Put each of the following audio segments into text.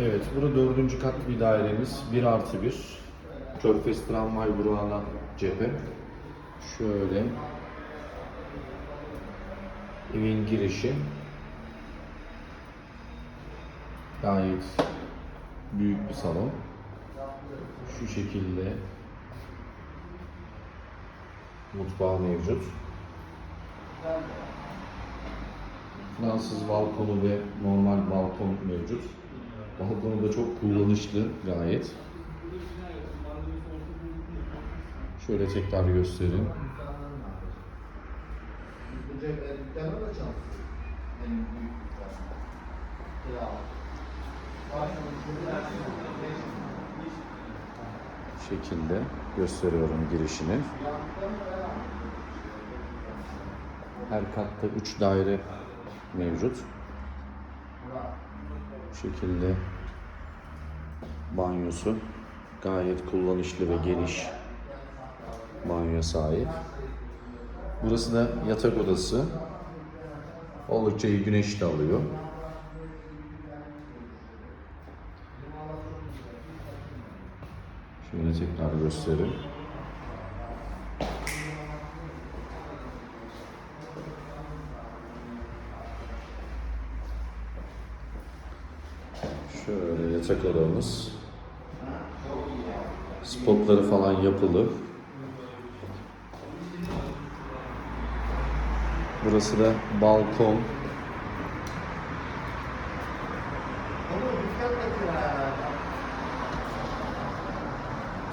Evet, burada dördüncü kat bir dairemiz. 1 artı 1. Körfez tramvay durağına cephe. Şöyle. Evin girişi. Gayet büyük bir salon. Şu şekilde mutfağı mevcut. Fransız balkonu ve normal balkon mevcut. Balkonu da çok kullanışlı gayet. Şöyle tekrar göstereyim. Şekilde gösteriyorum girişini. Her katta 3 daire mevcut. Şekilde banyosu gayet kullanışlı ve geniş banyo sahip. Burası da yatak odası. Oldukça iyi güneş de alıyor. Şöyle tekrar göstereyim. Şöyle yatak odamız. Spotları falan yapılı. Burası da balkon.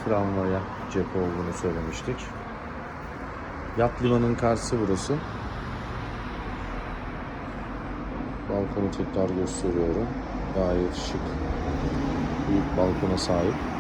Tramvaya cephe olduğunu söylemiştik. Yat limanın karşısı burası. Balkonu tekrar gösteriyorum. Gayet şık. Büyük balkona sahip.